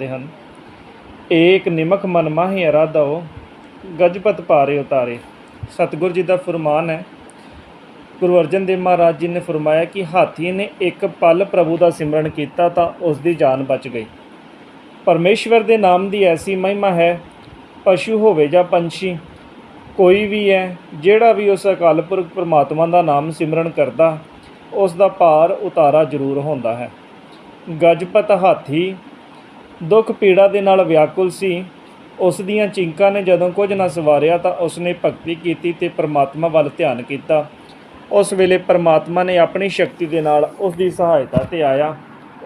ਦੇ ਹਨ। ਏਕ ਨਿਮਕ ਮਨ ਮਾਹਿ ਅਰਾਧੋ ਗਜਪਤ ਪਾਰੇ ਉਤਾਰੇ। ਸਤਿਗੁਰ ਜੀ ਦਾ ਫਰਮਾਨ ਹੈ, ਗੁਰੂ ਅਰਜਨ ਦੇਵ ਮਹਾਰਾਜ ਜੀ ਨੇ ਫਰਮਾਇਆ ਕਿ ਹਾਥੀ ਨੇ ਇੱਕ ਪਲ ਪ੍ਰਭੂ ਦਾ ਸਿਮਰਨ ਕੀਤਾ ਤਾਂ ਉਸ ਦੀ ਜਾਨ ਬਚ ਗਈ। ਪਰਮੇਸ਼ਵਰ ਦੇ ਨਾਮ ਦੀ ਐਸੀ ਮਹਿਮਾ ਹੈ, ਪਸ਼ੂ ਹੋਵੇ ਜਾਂ ਪੰਛੀ, ਕੋਈ ਵੀ ਹੈ, ਜਿਹੜਾ ਵੀ ਉਸ ਅਕਾਲ ਪੁਰਖ ਪਰਮਾਤਮਾ ਦਾ ਨਾਮ ਸਿਮਰਨ ਕਰਦਾ, ਉਸ ਦਾ ਭਾਰ ਉਤਾਰਾ ਜ਼ਰੂਰ ਹੁੰਦਾ ਹੈ। ਗਜਪਤ ਹਾਥੀ ਦੁੱਖ ਪੀੜਾ ਦੇ ਨਾਲ ਵਿਆਕੁਲ ਸੀ। ਉਸ ਦੀਆਂ ਚਿੰਕਾਂ ਨੇ ਜਦੋਂ ਕੁਝ ਨਾ ਸਵਾਰਿਆ ਤਾਂ ਉਸਨੇ ਭਗਤੀ ਕੀਤੀ ਤੇ ਪ੍ਰਮਾਤਮਾ ਵੱਲ ਧਿਆਨ ਕੀਤਾ। ਉਸ ਵੇਲੇ ਪ੍ਰਮਾਤਮਾ ਨੇ ਆਪਣੀ ਸ਼ਕਤੀ ਦੇ ਨਾਲ ਉਸ ਦੀ ਸਹਾਇਤਾ ਤੇ ਆਇਆ।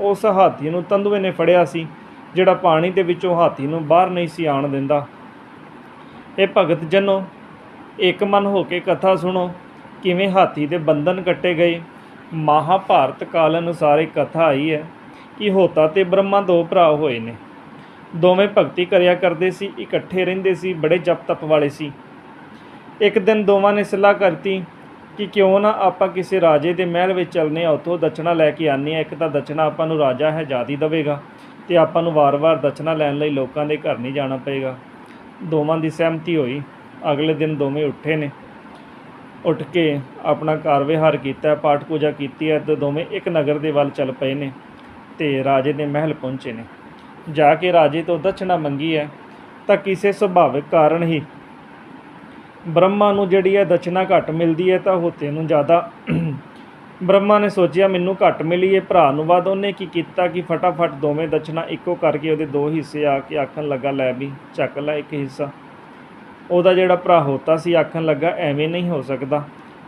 ਉਸ ਹਾਥੀ ਨੂੰ ਤੰਦੂਏ ਨੇ ਫੜਿਆ ਸੀ, ਜਿਹੜਾ ਪਾਣੀ ਦੇ ਵਿੱਚੋਂ ਹਾਥੀ ਨੂੰ ਬਾਹਰ ਨਹੀਂ ਸੀ ਆਣ ਦਿੰਦਾ। ਇਹ ਭਗਤ ਜਨੋ, ਇੱਕ ਮਨ ਹੋ ਕੇ ਕਥਾ ਸੁਣੋ, ਕਿਵੇਂ ਹਾਥੀ ਦੇ ਬੰਧਨ ਕੱਟੇ ਗਏ। ਮਹਾਭਾਰਤ ਕਾਲ ਅਨੁਸਾਰ ਇਹ ਕਥਾ ਆਈ ਹੈ। ਕਿ ਹੋਤਾ ਤੇ ਬ੍ਰਹਮਾ ਦੋ ਭਰਾ ਹੋਏ ਨੇ। ਦੋਵੇਂ ਭਗਤੀ ਕਰਿਆ ਕਰਦੇ ਸੀ, ਇਕੱਠੇ ਰਹਿੰਦੇ ਸੀ, ਬੜੇ ਜਪ ਤਪ ਵਾਲੇ ਸੀ। ਇੱਕ ਦਿਨ ਦੋਵਾਂ ਨੇ ਸਲਾਹ ਕਰਤੀ ਕਿ ਕਿਉਂ ਨਾ ਆਪਾਂ ਕਿਸੇ ਰਾਜੇ ਦੇ ਮਹਿਲ ਵਿੱਚ ਚੱਲਨੇ ਆ, ਉੱਥੋਂ ਦਛਣਾ ਲੈ ਕੇ ਆਨੇ ਆ। ਇੱਕ ਤਾਂ ਦਛਣਾ ਆਪਾਂ ਨੂੰ ਰਾਜਾ ਹੈ ਜਾਦੀ ਦੇਵੇਗਾ ਤੇ ਆਪਾਂ ਨੂੰ ਵਾਰ-ਵਾਰ ਦਛਣਾ ਲੈਣ ਲਈ ਲੋਕਾਂ ਦੇ ਘਰ ਨਹੀਂ ਜਾਣਾ ਪਏਗਾ। ਦੋਵਾਂ ਦੀ ਸਹਿਮਤੀ ਹੋਈ। ਅਗਲੇ ਦਿਨ ਦੋਵੇਂ ਉੱਠੇ ਨੇ। ਉੱਠ ਕੇ ਆਪਣਾ ਕਾਰ ਵਿਹਾਰ ਕੀਤਾ, ਪਾਠ ਪੂਜਾ ਕੀਤੀ ਹੈ ਤੇ ਦੋਵੇਂ ਇੱਕ ਨਗਰ ਦੇ ਵੱਲ ਚੱਲ ਪਏ ਨੇ। ਤੇ ਰਾਜੇ ਦੇ ਮਹਿਲ ਪਹੁੰਚੇ ਨੇ। ਜਾ ਕੇ ਰਾਜੇ ਤੋਂ ਦਛਣਾ ਮੰਗੀ ਹੈ, ਤਾਂ ਕਿਸੇ ਸੁਭਾਵਿਕ ਕਾਰਨ ਹੀ। ਬ੍ਰਹਮਾ ਨੂੰ ਜਿਹੜੀ ਹੈ ਦਛਣਾ ਘੱਟ ਮਿਲਦੀ ਹੈ, ਤਾਂ ਹੋਤੇ ਨੂੰ ਜ਼ਿਆਦਾ ਬ੍ਰਹਮਾ ਨੇ ਸੋਚਿਆ ਮੈਨੂੰ ਘੱਟ ਮਿਲੀ ਹੈ। ਭਰਾ ਨੂੰ ਬਾਅਦ ਉਹਨੇ ਕੀ ਕੀਤਾ ਕਿ ਫਟਾਫਟ ਦੋਵੇਂ ਦਛਣਾ ਇੱਕੋ ਕਰਕੇ ਉਹਦੇ ਦੋ ਹਿੱਸੇ ਆ ਕੇ ਆਖਣ ਲੱਗਾ, ਲੈ ਵੀ ਚੱਕ ਲੈ ਇੱਕ ਹਿੱਸਾ। ਉਹਦਾ ਜਿਹੜਾ ਭਰਾ ਹੋਤਾ ਸੀ, ਆਖਣ ਲੱਗਾ, ਐਵੇਂ ਨਹੀਂ ਹੋ ਸਕਦਾ।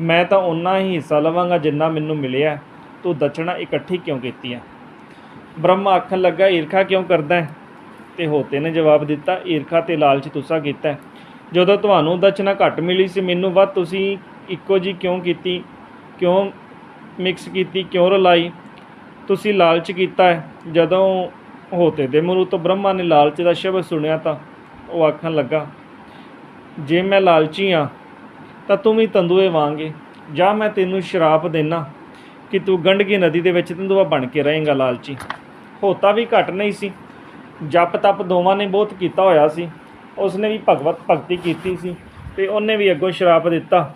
ਮੈਂ ਤਾਂ ਉਨਾ ਹੀ ਹਿੱਸਾ ਲਵਾਂਗਾ ਜਿੰਨਾ ਮੈਨੂੰ ਮਿਲਿਆ। ਤੂੰ ਦਛਣਾ ਇਕੱਠੀ ਕਿਉਂ ਕੀਤੀ ਹੈ? ਬ੍ਰਹਮਾ ਆਖਣ ਲੱਗਾ, ਈਰਖਾ ਕਿਉਂ ਕਰਦਾ ਹੈ? ਤੇ ਹੋਤੇ ਨੇ ਜਵਾਬ ਦਿੱਤਾ, ਈਰਖਾ ਤੇ ਲਾਲਚ ਤੁਸਾ ਕੀਤਾ ਜਦੋਂ ਤੁਹਾਨੂੰ ਦਛਣਾ ਘੱਟ ਮਿਲੀ ਸੀ, ਮੈਨੂੰ ਵੱਧ ਤੁਸੀਂ ਇੱਕੋ ਜੀ ਕਿਉਂ ਕੀਤੀ? ਕਿਉਂ ਮਿਕਸ ਕੀਤੀ? ਕਿਉਂ ਰਲਾਈ? ਤੁਸੀਂ ਲਾਲਚ ਕੀਤਾ ਹੈ। ਜਦੋਂ ਹੋਤੇ ਦੇ ਮੂੰਹ ਤੋਂ ਬ੍ਰਹਮਾ ਨੇ ਲਾਲਚ ਦਾ ਸ਼ਬਦ ਸੁਣਿਆ ਤਾਂ ਉਹ ਆਖਣ ਲੱਗਾ, ਜੇ ਮੈਂ ਲਾਲਚੀ ਆ ਤਾਂ ਤੂੰ ਵੀ ਤੰਦੂਏ ਵਾਂਗੇ ਜਾਂ ਮੈਂ ਤੈਨੂੰ ਸ਼ਰਾਪ ਦੇਣਾ ਕਿ ਤੂੰ ਗੰਡਕੀ ਨਦੀ ਦੇ ਵਿੱਚ ਤੰਦੂਆ ਬਣ ਕੇ ਰਹੇਂਗਾ ਲਾਲਚੀ। ਹੋਤਾ ਵੀ ਘਟ ਨਹੀਂ ਸੀ। ਜਪ ਤਪ ਦੋਵਾਂ ਨੇ ਬਹੁਤ ਕੀਤਾ ਹੋਇਆ ਸੀ। ਉਸਨੇ ਵੀ ਭਗਵਤ ਭਗਤੀ ਕੀਤੀ ਸੀ ਤੇ ਉਹਨੇ ਵੀ ਅੱਗੋਂ ਸ਼ਰਾਪ ਦਿੱਤਾ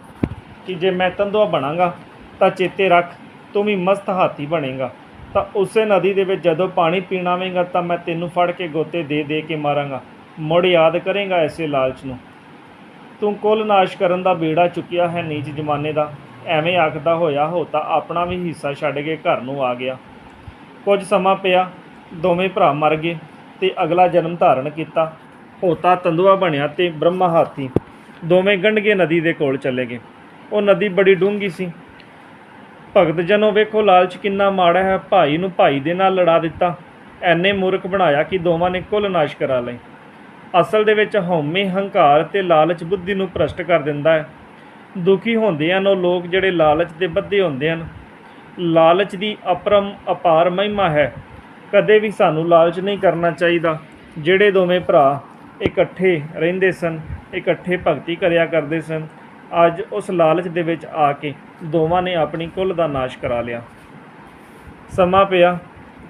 ਕਿ ਜੇ ਮੈਂ ਤੰਦੂਆ ਬਣਾਂਗਾ ਤਾਂ ਚੇਤੇ ਰੱਖ, ਤੂੰ ਵੀ ਮਸਤ ਹਾਥੀ ਬਣੇਗਾ। ਤਾਂ ਉਸੇ ਨਦੀ ਦੇ ਵਿੱਚ ਜਦੋਂ ਪਾਣੀ ਪੀਣ ਆਵੇਂਗਾ ਤਾਂ ਮੈਂ ਤੈਨੂੰ ਫੜ ਕੇ ਗੋਤੇ ਦੇ ਦੇ ਕੇ ਮਾਰਾਂਗਾ। ਮੁੜ ਯਾਦ ਕਰੇਗਾ ਐਸੇ ਲਾਲਚ ਨੂੰ। ਤੂੰ ਕੁੱਲ ਨਾਸ਼ ਕਰਨ ਦਾ ਬੇੜਾ ਚੁੱਕਿਆ ਹੈ ਨੀਚ ਜਮਾਨੇ ਦਾ। ਐਵੇਂ ਆਖਦਾ ਹੋਇਆ ਹੋਤਾ ਆਪਣਾ ਵੀ ਹਿੱਸਾ ਛੱਡ ਕੇ ਘਰ ਨੂੰ ਆ ਗਿਆ। ਕੁਝ ਸਮਾਂ ਪਿਆ, ਦੋਵੇਂ ਭਰਾ ਮਰ ਗਏ ਤੇ ਅਗਲਾ ਜਨਮ ਧਾਰਨ ਕੀਤਾ। ਹੋਤਾ ਤੰਦੂਆ ਬਣਿਆ ਤੇ ਬ੍ਰਹਮਾ ਹਾਥੀ ਦੋਵੇਂ ਗੰਡਗੇ ਨਦੀ ਦੇ ਕੋਲ ਚਲੇ ਗਏ। ਉਹ ਨਦੀ ਬੜੀ ਡੂੰਘੀ ਸੀ। ਭਗਤ ਜਨੋ ਵੇਖੋ ਲਾਲਚ ਕਿੰਨਾ ਮਾੜਾ ਹੈ, ਭਾਈ ਨੂੰ ਭਾਈ ਦੇ ਨਾਲ ਲੜਾ ਦਿੱਤਾ। ਐਨੇ ਮੂਰਖ ਬਣਾਇਆ ਕਿ ਦੋਵਾਂ ਨੇ ਕੁੱਲ ਨਾਸ਼ ਕਰਾ ਲਈ ਅਸਲ ਦੇ ਵਿੱਚ ਹਉਮੈ ਹੰਕਾਰ ਤੇ ਲਾਲਚ ਬੁੱਧੀ ਨੂੰ ਭ੍ਰਸ਼ਟ ਕਰ ਦਿੰਦਾ ਹੈ। ਦੁਖੀ ਹੁੰਦੇ ਹਨ, ਉਹ ਲੋਕ ਜਿਹੜੇ ਲਾਲਚ ਦੇ ਬੱਧੇ ਹੁੰਦੇ ਹਨ। ਲਾਲਚ ਦੀ ਅਪਰਮ ਅਪਾਰ ਮਹਿਮਾ ਹੈ। ਕਦੇ ਵੀ ਸਾਨੂੰ ਲਾਲਚ ਨਹੀਂ ਕਰਨਾ ਚਾਹੀਦਾ। ਜਿਹੜੇ ਦੋਵੇਂ ਭਰਾ ਇਕੱਠੇ ਰਹਿੰਦੇ ਸਨ, ਇਕੱਠੇ ਭਗਤੀ ਕਰਿਆ ਕਰਦੇ ਸਨ, ਅੱਜ ਉਸ ਲਾਲਚ ਦੇ ਵਿੱਚ ਆ ਕੇ ਦੋਵਾਂ ਨੇ ਆਪਣੀ ਕੁੱਲ ਦਾ ਨਾਸ਼ ਕਰਾ ਲਿਆ। ਸਮਾਂ ਪਿਆ,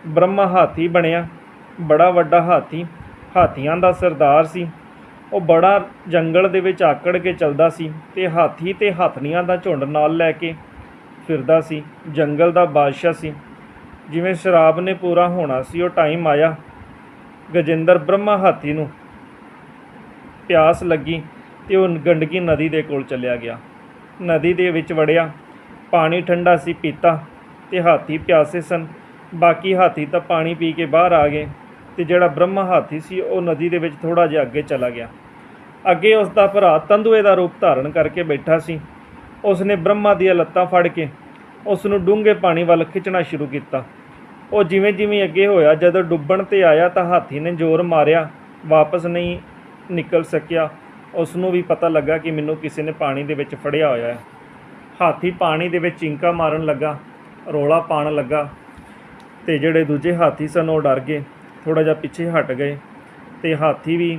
ਬ੍ਰਹਮਾ ਹਾਥੀ ਬਣਿਆ। ਬੜਾ ਵੱਡਾ ਹਾਥੀ, ਹਾਥੀਆਂ ਦਾ ਸਰਦਾਰ ਸੀ। ਉਹ ਬੜਾ ਜੰਗਲ ਦੇ ਵਿੱਚ ਆਕੜ ਕੇ ਚੱਲਦਾ ਸੀ ਤੇ ਹਾਥੀ ਤੇ ਹਥਨੀਆਂ ਦਾ ਝੁੰਡ ਨਾਲ ਲੈ ਕੇ ਫਿਰਦਾ ਸੀ। ਜੰਗਲ ਦਾ ਬਾਦਸ਼ਾਹ ਸੀ। ਜਿਵੇਂ ਸ਼ਰਾਬ ਨੇ ਪੂਰਾ ਹੋਣਾ ਸੀ, ਉਹ ਟਾਈਮ ਆਇਆ। ਗਜਿੰਦਰ ਬ੍ਰਹਮਾ ਹਾਥੀ ਨੂੰ ਪਿਆਸ ਲੱਗੀ ਤੇ ਉਹ ਗੰਡਕੀ ਨਦੀ ਦੇ ਕੋਲ ਚੱਲਿਆ ਗਿਆ। ਨਦੀ ਦੇ ਵਿੱਚ ਵੜਿਆ। ਪਾਣੀ ਠੰਡਾ ਸੀ, ਪੀਤਾ ਤੇ ਹਾਥੀ ਪਿਆਸੇ ਸਨ। ਬਾਕੀ ਹਾਥੀ ਤਾਂ ਪਾਣੀ ਪੀ ਕੇ ਬਾਹਰ ਆ ਗਏ। ਤੇ ਜਿਹੜਾ ਬ੍ਰਹਮਾ ਹਾਥੀ ਸੀ, ਉਹ ਨਦੀ ਦੇ ਵਿੱਚ ਥੋੜਾ ਜਿਹਾ ਅੱਗੇ ਚਲਾ ਗਿਆ। ਅੱਗੇ ਉਸ ਦਾ ਭਰਾ ਤੰਦੂਏ ਦਾ ਰੂਪ ਧਾਰਨ ਕਰਕੇ ਬੈਠਾ ਸੀ। ਉਸ ਨੇ ਬ੍ਰਹਮਾ ਦੀਆਂ ਲੱਤਾਂ ਫੜ ਕੇ ਉਸ ਨੂੰ ਡੂੰਘੇ ਪਾਣੀ ਵੱਲ ਖਿੱਚਣਾ ਸ਼ੁਰੂ ਕੀਤਾ। ਉਹ ਜਿਵੇਂ ਜਿਵੇਂ ਅੱਗੇ ਹੋਇਆ, ਜਦੋਂ ਡੁੱਬਣ ਤੇ ਆਇਆ ਤਾਂ ਹਾਥੀ ਨੇ ਜ਼ੋਰ ਮਾਰਿਆ, ਵਾਪਸ ਨਹੀਂ ਨਿਕਲ ਸਕਿਆ। ਉਸ ਨੂੰ ਵੀ ਪਤਾ ਲੱਗਾ ਕਿ ਮੈਨੂੰ ਕਿਸੇ ਨੇ ਪਾਣੀ ਦੇ ਵਿੱਚ ਫੜਿਆ ਹੋਇਆ ਹੈ। ਹਾਥੀ ਪਾਣੀ ਦੇ ਵਿੱਚ ਚਿੰਕਾ ਮਾਰਨ ਲੱਗਾ, ਰੋਲਾ ਪਾਣ ਲੱਗਾ ਤੇ ਜਿਹੜੇ ਦੂਜੇ ਹਾਥੀ ਸਨ ਉਹ ਡਰ ਗਏ। ਥੋੜਾ ਜਿਹਾ ਪਿੱਛੇ ਹਟ ਗਏ ਤੇ ਹਾਥੀ ਵੀ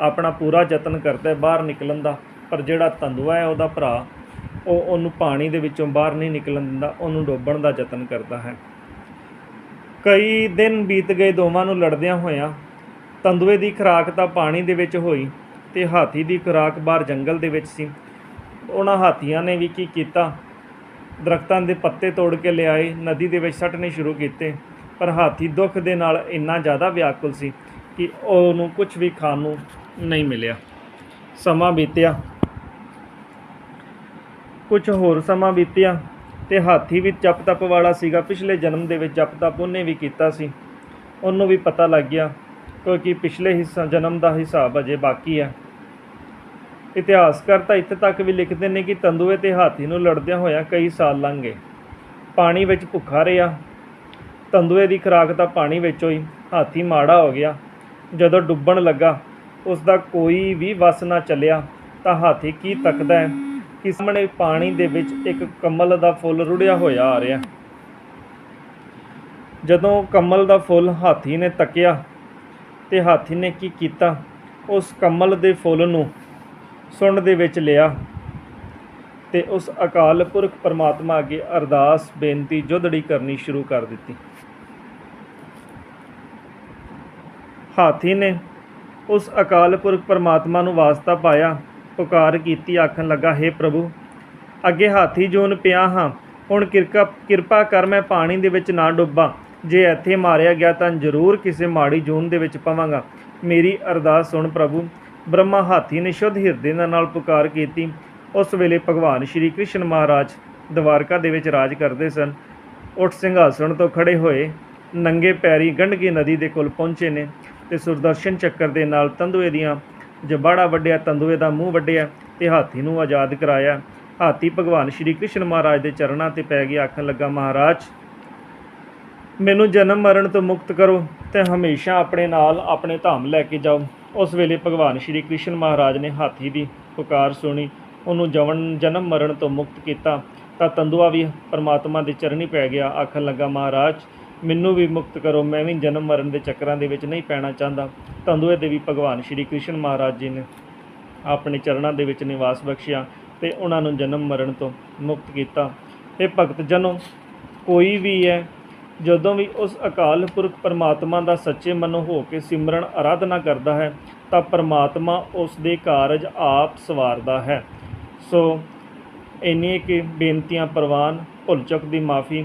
ਆਪਣਾ ਪੂਰਾ ਯਤਨ ਕਰਦਾ ਬਾਹਰ ਨਿਕਲਣ ਦਾ, ਪਰ ਜਿਹੜਾ ਤੰਦੂਆ ਹੈ ਉਹਦਾ ਭਰਾ, ਉਹ ਉਹਨੂੰ ਪਾਣੀ ਦੇ ਵਿੱਚੋਂ ਬਾਹਰ ਨਹੀਂ ਨਿਕਲਣ ਦਿੰਦਾ, ਉਹਨੂੰ ਡੋਬਣ ਦਾ ਯਤਨ ਕਰਦਾ ਹੈ। ਕਈ ਦਿਨ ਬੀਤ ਗਏ, ਦੋਵਾਂ ਨੂੰ ਲੜਦਿਆਂ ਹੋਇਆਂ ਤੰਦੂਏ ਦੀ ਖੁਰਾਕ ਤਾਂ ਪਾਣੀ ਦੇ ਵਿੱਚ ਹੋਈ ਤੇ ਹਾਥੀ ਦੀ ਖੁਰਾਕ ਬਾਹਰ ਜੰਗਲ ਦੇ ਵਿੱਚ ਸੀ। ਉਹਨਾਂ ਹਾਥੀਆਂ ਨੇ ਵੀ ਕੀ ਕੀਤਾ? ਦਰਖਤਾਂ ਦੇ ਪੱਤੇ ਤੋੜ ਕੇ ਲਿਆਏ, ਨਦੀ ਦੇ ਵਿੱਚ ਸੱਟਣੇ ਸ਼ੁਰੂ ਕੀਤੇ। ਪਰ ਹਾਥੀ ਦੁੱਖ ਦੇ ਨਾਲ ਇੰਨਾ ਜ਼ਿਆਦਾ ਵਿਆਕੁਲ ਸੀ ਕਿ ਉਹਨੂੰ ਕੁਝ ਵੀ ਖਾਣ ਨੂੰ ਨਹੀਂ ਮਿਲਿਆ। ਸਮਾਂ ਬੀਤਿਆ। ਕੁਝ ਹੋਰ ਸਮਾਂ ਬੀਤਿਆ ਤੇ ਹਾਥੀ ਵੀ ਜਪ ਤਪ ਵਾਲਾ ਸੀਗਾ। ਪਿਛਲੇ ਜਨਮ ਦੇ ਵਿੱਚ ਜਪ ਤਪ ਉਹਨੇ ਵੀ ਕੀਤਾ ਸੀ। ਉਹਨੂੰ ਵੀ ਪਤਾ ਲੱਗ ਗਿਆ ਕਿਉਂਕਿ ਪਿਛਲੇ ਹਿੱਸਾ ਜਨਮ ਦਾ ਹਿਸਾਬ ਅਜੇ ਬਾਕੀ ਹੈ। ਇਤਿਹਾਸਕਾਰ ਤਾਂ ਇੱਥੇ ਤੱਕ ਵੀ ਲਿਖਦੇ ਨੇ ਕਿ ਤੰਦੂਏ ਤੇ ਹਾਥੀ ਨੂੰ ਲੜਦਿਆਂ ਹੋਇਆਂ ਕਈ ਸਾਲ ਲੰਘ ਗਏ। ਪਾਣੀ ਵਿੱਚ ਭੁੱਖਾ ਰਿਹਾ। ਤੰਦੂਏ ਦੀ ਖੁਰਾਕ ਤਾਂ ਪਾਣੀ ਵਿੱਚੋਂ ਹੀ ਹਾਥੀ ਮਾੜਾ ਹੋ ਗਿਆ। ਜਦੋਂ ਡੁੱਬਣ ਲੱਗਾ ਉਸ ਦਾ ਕੋਈ ਵੀ ਵਸ ਨਾ ਚੱਲਿਆ, ਤਾਂ ਹਾਥੀ ਕੀ ਤੱਕਦਾ ਹੈ? ਕਿ ਸਾਹਮਣੇ ਪਾਣੀ ਦੇ ਵਿੱਚ ਇੱਕ ਕਮਲ ਦਾ ਫੁੱਲ ਰੁੜਿਆ ਹੋਇਆ ਆ ਰਿਹਾ। ਜਦੋਂ ਕਮਲ ਦਾ ਫੁੱਲ ਹਾਥੀ ਨੇ ਤੱਕਿਆ ਤੇ ਹਾਥੀ ਨੇ ਕੀ ਕੀਤਾ? ਉਸ ਕਮਲ ਦੇ ਫੁੱਲ ਨੂੰ ਸੁੰਡ ਦੇ ਵਿੱਚ ਲਿਆ ਤੇ ਉਸ ਅਕਾਲ ਪੁਰਖ ਪਰਮਾਤਮਾ ਅੱਗੇ ਅਰਦਾਸ, ਬੇਨਤੀ ਜੁਦੜੀ ਕਰਨੀ ਸ਼ੁਰੂ ਕਰ ਦਿੱਤੀ। ਹਾਥੀ ਨੇ ਉਸ ਅਕਾਲ ਪੁਰਖ ਪਰਮਾਤਮਾ ਨੂੰ ਵਾਸਤਾ ਪਾਇਆ, ਪੁਕਾਰ ਕੀਤੀ, ਆਖਣ ਲੱਗਾ हे ਪ੍ਰਭੂ, ਅੱਗੇ ਹਾਥੀ ਜੂਨ ਪਿਆ ਹਾਂ, ਹੁਣ ਕਿਰਕਾ, ਕਿਰਪਾ ਕਰ ਮੈਂ ਪਾਣੀ ਦੇ ਵਿੱਚ ਨਾ ਡੁੱਬਾਂ, ਜੇ ਇੱਥੇ ਮਾਰਿਆ ਗਿਆ ਤਾਂ ਜ਼ਰੂਰ ਕਿਸੇ ਮਾੜੀ ਜੂਨ ਦੇ ਵਿੱਚ ਪਵਾਂਗਾ। ਮੇਰੀ ਅਰਦਾਸ ਸੁਣ ਪ੍ਰਭੂ, ਬ੍ਰਹਮਾ ਹਾਥੀ ਨੇ ਸ਼ੁੱਧ ਹਿਰਦੇ ਨਾਲ ਪੁਕਾਰ ਕੀਤੀ, ਉਸ ਵੇਲੇ ਭਗਵਾਨ ਸ਼੍ਰੀ ਕ੍ਰਿਸ਼ਨ ਮਹਾਰਾਜ ਦਵਾਰਕਾ ਦੇ ਵਿੱਚ ਰਾਜ ਕਰਦੇ ਸਨ। ਉੱਠ ਸਿੰਘਾਸਣ ਤੋਂ ਖੜੇ ਹੋਏ ਨੰਗੇ ਪੈਰੀ ਗੰਡਕੀ ਨਦੀ ਦੇ ਕੋਲ ਪਹੁੰਚੇ ਨੇ ਤੇ ਸੁਰਦਰਸ਼ਨ ਚੱਕਰ ਦੇ ਨਾਲ ਤੰਦੂਏ ਦੀਆਂ ਜਬਾੜਾ ਵੱਢਿਆ, ਤੰਦੂਏ ਦਾ ਮੂੰਹ ਵੱਢਿਆ ਤੇ ਹਾਥੀ ਨੂੰ ਆਜ਼ਾਦ ਕਰਾਇਆ। ਹਾਥੀ ਭਗਵਾਨ ਸ਼੍ਰੀ ਕ੍ਰਿਸ਼ਨ ਮਹਾਰਾਜ ਦੇ ਚਰਨਾਂ ਤੇ ਪੈ ਗਿਆ, ਆਖਣ ਲੱਗਾ, ਮਹਾਰਾਜ, ਮੈਨੂੰ ਜਨਮ ਮਰਨ ਤੋਂ ਮੁਕਤ ਕਰੋ ਤੇ ਹਮੇਸ਼ਾ ਆਪਣੇ ਨਾਲ ਆਪਣੇ ਧਾਮ ਲੈ ਕੇ ਜਾਓ। ਉਸ ਵੇਲੇ ਭਗਵਾਨ ਸ਼੍ਰੀ ਕ੍ਰਿਸ਼ਨ ਮਹਾਰਾਜ ਨੇ ਹਾਥੀ ਦੀ ਪੁਕਾਰ ਸੁਣੀ, ਉਹਨੂੰ ਜਵਨ ਜਨਮ ਮਰਨ ਤੋਂ ਮੁਕਤ ਕੀਤਾ ਤਾਂ ਤੰਦੂਆ ਵੀ ਪਰਮਾਤਮਾ ਦੇ ਚਰਨੀ ਪੈ ਗਿਆ, ਆਖਣ ਲੱਗਾ, ਮਹਾਰਾਜ ਮੈਨੂੰ ਵੀ ਮੁਕਤ ਕਰੋ, ਮੈਂ ਵੀ ਜਨਮ ਮਰਨ ਦੇ ਚੱਕਰਾਂ ਦੇ ਵਿੱਚ ਨਹੀਂ ਪੈਣਾ ਚਾਹੁੰਦਾ। ਤੰਦੂਏ ਦੇ ਵੀ ਭਗਵਾਨ ਸ਼੍ਰੀ ਕ੍ਰਿਸ਼ਨ ਮਹਾਰਾਜ ਜੀ ਨੇ ਆਪਣੇ ਚਰਨਾਂ ਦੇ ਵਿੱਚ ਨਿਵਾਸ ਬਖਸ਼ਿਆ ਤੇ ਉਹਨਾਂ ਨੂੰ ਜਨਮ ਮਰਨ ਤੋਂ ਮੁਕਤ ਕੀਤਾ। ਇਹ ਭਗਤ ਜਨੋ, ਕੋਈ ਵੀ ਹੈ, ਜਦੋਂ ਵੀ ਉਸ ਅਕਾਲ ਪੁਰਖ ਪਰਮਾਤਮਾ ਦਾ ਸੱਚੇ ਮਨੋਂ ਹੋ ਕੇ ਸਿਮਰਨ ਆਰਾਧਨਾ ਕਰਦਾ ਹੈ, ਤਾਂ ਪਰਮਾਤਮਾ ਉਸ ਦੇ ਕਾਰਜ ਆਪ ਸਵਾਰਦਾ ਹੈ। ਸੋ ਇੰਨੀ ਕਿ ਬੇਨਤੀਆਂ ਪ੍ਰਵਾਨ, ਭੁੱਲ ਚੁੱਕ ਦੀ ਮਾਫੀ।